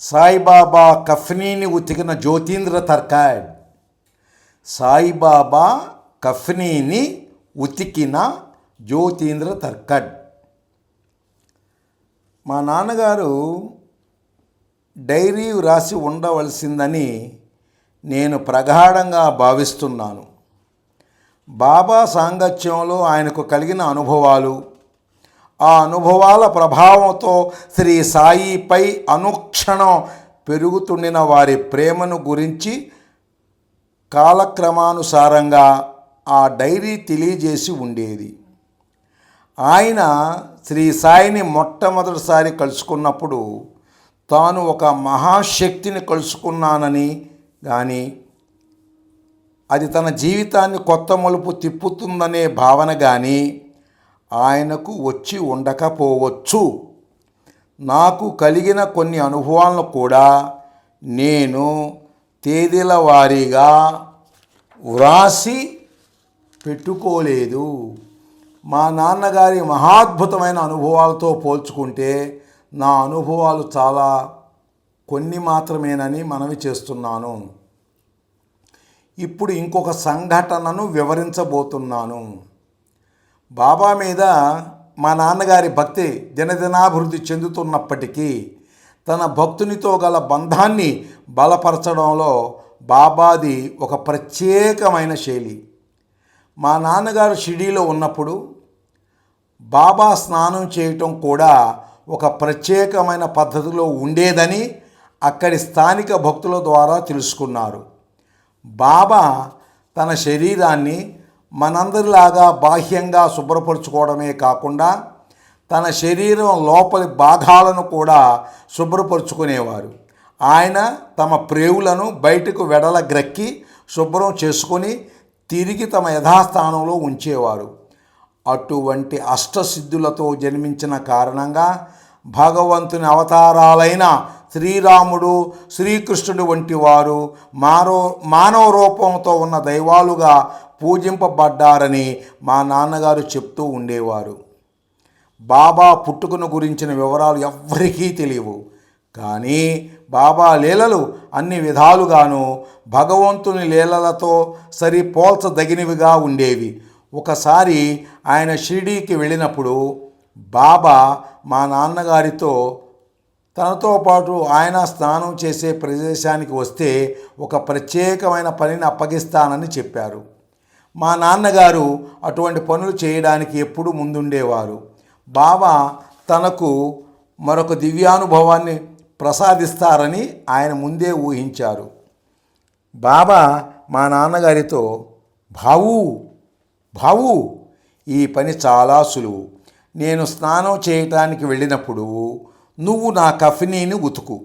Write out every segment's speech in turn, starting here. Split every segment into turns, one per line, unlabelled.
సాయిబాబా కఫ్నీని ఉతికిన జ్యోతీంద్ర తర్కాడ్. సాయిబాబా కఫ్నీని ఉతికిన జ్యోతీంద్ర తర్కడ్. మా నాన్నగారు డైరీ వ్రాసి ఉండవలసిందని నేను ప్రగాఢంగా భావిస్తున్నాను. బాబా సాంగత్యంలో ఆయనకు కలిగిన అనుభవాలు ఆ అనుభవాల ప్రభావంతో శ్రీ సాయిపై అనుక్షణం పెరుగుతుండిన వారి ప్రేమను గురించి కాలక్రమానుసారంగా ఆ డైరీ తెలియజేసి ఉండేది. ఆయన శ్రీ సాయిని మొట్టమొదటిసారి కలుసుకున్నప్పుడు తాను ఒక మహాశక్తిని కలుసుకున్నానని కానీ అది తన జీవితాన్ని కొత్త మలుపు తిప్పుతుందనే భావన కానీ ఆయనకు వచ్చి ఉండకపోవచ్చు. నాకు కలిగిన కొన్ని అనుభవాలను కూడా నేను తేదీల వారీగా వ్రాసి పెట్టుకోలేదు. మా నాన్నగారి మహాద్భుతమైన అనుభవాలతో పోల్చుకుంటే నా అనుభవాలు చాలా కొన్ని మాత్రమేనని మనవి చేస్తున్నాను. ఇప్పుడు ఇంకొక సంఘటనను వివరించబోతున్నాను. బాబా మీద మా నాన్నగారి భక్తి దినదినాభివృద్ధి చెందుతున్నప్పటికీ తన భక్తునితో గల బంధాన్ని బలపరచడంలో బాబాది ఒక ప్రత్యేకమైన శైలి. మా నాన్నగారు షిడీలో ఉన్నప్పుడు బాబా స్నానం చేయటం కూడా ఒక ప్రత్యేకమైన పద్ధతిలో ఉండేదని అక్కడి స్థానిక భక్తుల ద్వారా తెలుసుకున్నారు. బాబా తన శరీరాన్ని మనందరిలాగా బాహ్యంగా శుభ్రపరచుకోవడమే కాకుండా తన శరీరం లోపలి భాగాలను కూడా శుభ్రపరుచుకునేవారు. ఆయన తమ ప్రేవులను బయటకు వెడల గ్రక్కి శుభ్రం చేసుకొని తిరిగి తమ యథాస్థానంలో ఉంచేవారు. అటువంటి అష్టసిద్ధులతో జన్మించిన కారణంగా భగవంతుని అవతారాలైన శ్రీరాముడు శ్రీకృష్ణుడు వంటి వారు మానవ మానవ రూపంతో ఉన్న దైవాలుగా పూజింపబడ్డారని మా నాన్నగారు చెప్తూ ఉండేవారు. బాబా పుట్టుకను గురించిన వివరాలు ఎవ్వరికీ తెలియవు. కానీ బాబా లీలలు అన్ని విధాలుగాను భగవంతుని లీలలతో సరిపోల్చదగినవిగా ఉండేవి. ఒకసారి ఆయన షిరిడీకి వెళ్ళినప్పుడు బాబా మా నాన్నగారితో తనతో పాటు ఆయన స్నానం చేసే ప్రదేశానికి వస్తే ఒక ప్రత్యేకమైన పనిని అప్పగిస్తానని చెప్పారు. మా నాన్నగారు అటువంటి పనులు చేయడానికి ఎప్పుడు ముందుండేవారు. బాబా తనకు మరొక దివ్యానుభవాన్ని ప్రసాదిస్తారని ఆయన ముందే ఊహించారు. బాబా మా నాన్నగారితో బావు బావు ఈ పని చాలా సులువు. నేను స్నానం చేయటానికి వెళ్ళినప్పుడు నువ్వు నా కఫినీని ఉతుకు.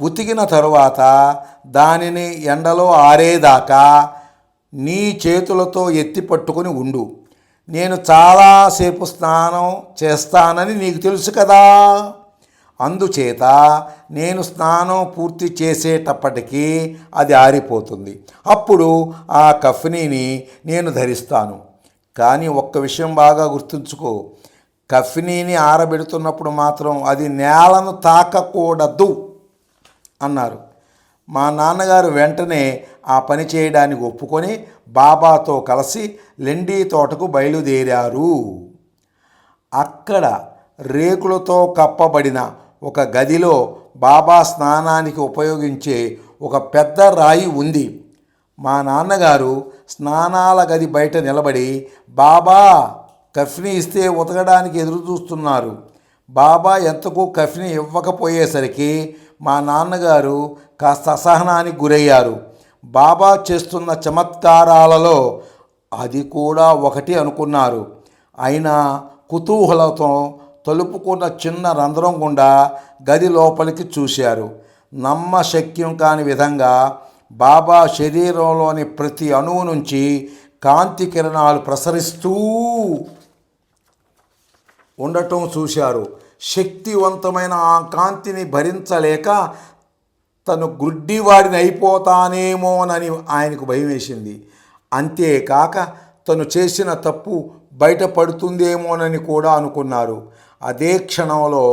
ఉతికిన తరువాత దానిని ఎండలో ఆరేదాకా నీ చేతులతో ఎత్తి పట్టుకొని ఉండు. నేను చాలాసేపు స్నానం చేస్తానని నీకు తెలుసు కదా. అందుచేత నేను స్నానం పూర్తి చేసేటప్పటికీ అది ఆరిపోతుంది. అప్పుడు ఆ కఫ్నీని నేను ధరిస్తాను. కానీ ఒక్క విషయం బాగా గుర్తుంచుకో. కఫ్నీని ఆరబెడుతున్నప్పుడు మాత్రం అది నేలను తాకకూడదు అన్నారు. మా నాన్నగారు వెంటనే ఆ పని చేయడానికి ఒప్పుకొని బాబాతో కలిసి లెండీ తోటకు బయలుదేరారు. అక్కడ రేకులతో కప్పబడిన ఒక గదిలో బాబా స్నానానికి ఉపయోగించే ఒక పెద్ద రాయి ఉంది. మా నాన్నగారు స్నానాల గది బయట నిలబడి బాబా కఫ్ని ఇస్తే ఉతకడానికి ఎదురు చూస్తున్నారు బాబా ఎంతకు కఫ్ని ఇవ్వకపోయేసరికి మా నాన్నగారు కాస్త అసహనానికి గురయ్యారు. బాబా చేస్తున్న చమత్కారాలలో అది కూడా ఒకటి అనుకున్నారు. అయినా కుతూహలతో తలుపుకున్న చిన్న రంధ్రం గుండా గది లోపలికి చూశారు. నమ్మశక్యం కాని విధంగా బాబా శరీరంలోని ప్రతి అణువు నుంచి కాంతి కిరణాలు ప్రసరిస్తూ ఉండటం చూశారు. శక్తివంతమైన ఆ కాంతిని భరించలేక తను గుడ్డివాడిని అయిపోతానేమోనని ఆయనకు భయం వేసింది అంతేకాక తను చేసిన తప్పు బయటపడుతుందేమోనని కూడా అనుకున్నారు. అదే క్షణంలో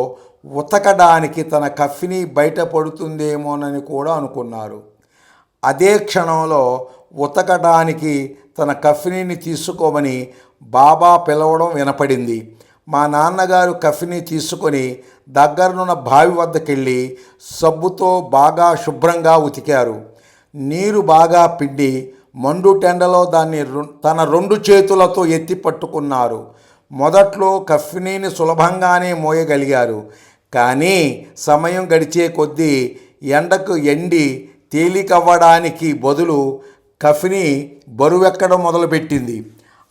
ఉతకడానికి తన కఫిని బయటపడుతుందేమోనని కూడా అనుకున్నారు. అదే క్షణంలో ఉతకడానికి తన కఫినీని తీసుకోమని బాబా పిలవడం వినపడింది. మా నాన్నగారు కఫిని తీసుకొని దగ్గరనున్న బావి వద్దకెళ్ళి సబ్బుతో బాగా శుభ్రంగా ఉతికారు. నీరు బాగా పిండి మండు టెండలో దాన్ని తన రెండు చేతులతో ఎత్తి పట్టుకున్నారు. మొదట్లో కఫినీని సులభంగానే మోయగలిగారు. కానీ సమయం గడిచే కొద్దీ ఎండకు ఎండి తేలికవ్వడానికి బదులు కఫిని బరువెక్కడం మొదలుపెట్టింది.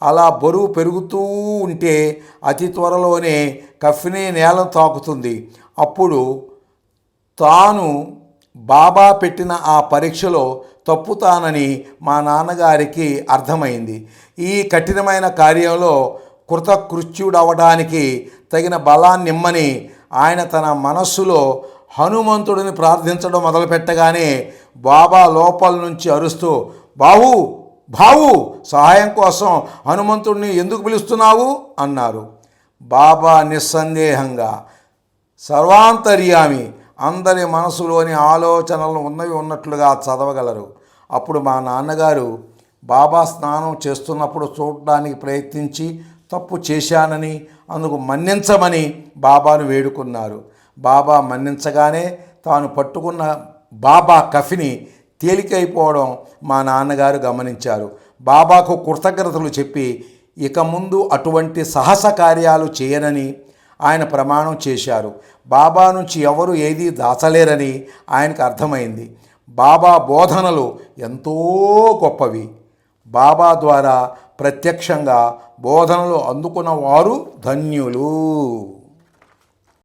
అలా బరువు పెరుగుతూ ఉంటే అతి త్వరలోనే కఫిని నేల తాకుతుంది. అప్పుడు తాను బాబా పెట్టిన ఆ పరీక్షలో తప్పుతానని మా నాన్నగారికి అర్థమైంది. ఈ కఠినమైన కార్యంలో కృతకృత్యుడవడానికి తగిన బలాన్నిమ్మని ఆయన తన మనస్సులో హనుమంతుడిని ప్రార్థించడం మొదలుపెట్టగానే బాబా లోపల నుంచి అరుస్తూ బావు బావు సహాయం కోసం హనుమంతుడిని ఎందుకు పిలుస్తున్నావు? అన్నారు. బాబా నిస్సందేహంగా సర్వాంతర్యామి అందరి మనసులోని ఆలోచనలు ఉన్నవి ఉన్నట్లుగా చదవగలరు. అప్పుడు మా నాన్నగారు బాబా స్నానం చేస్తున్నప్పుడు చూడడానికి ప్రయత్నించి తప్పు చేశానని అందుకు మన్నించమని బాబాను వేడుకున్నారు. బాబా మన్నించగానే తాను పట్టుకున్న బాబా కఫిని తేలికైపోవడం మా నాన్నగారు గమనించారు. బాబాకు కృతజ్ఞతలు చెప్పి ఇక ముందు అటువంటి సాహస కార్యాలు చేయనని ఆయన ప్రమాణం చేశారు. బాబా నుంచి ఎవరు ఏదీ దాచలేరని ఆయనకు అర్థమైంది. బాబా బోధనలు ఎంతో గొప్పవి. బాబా ద్వారా ప్రత్యక్షంగా బోధనలు అందుకున్న వారు ధన్యులు.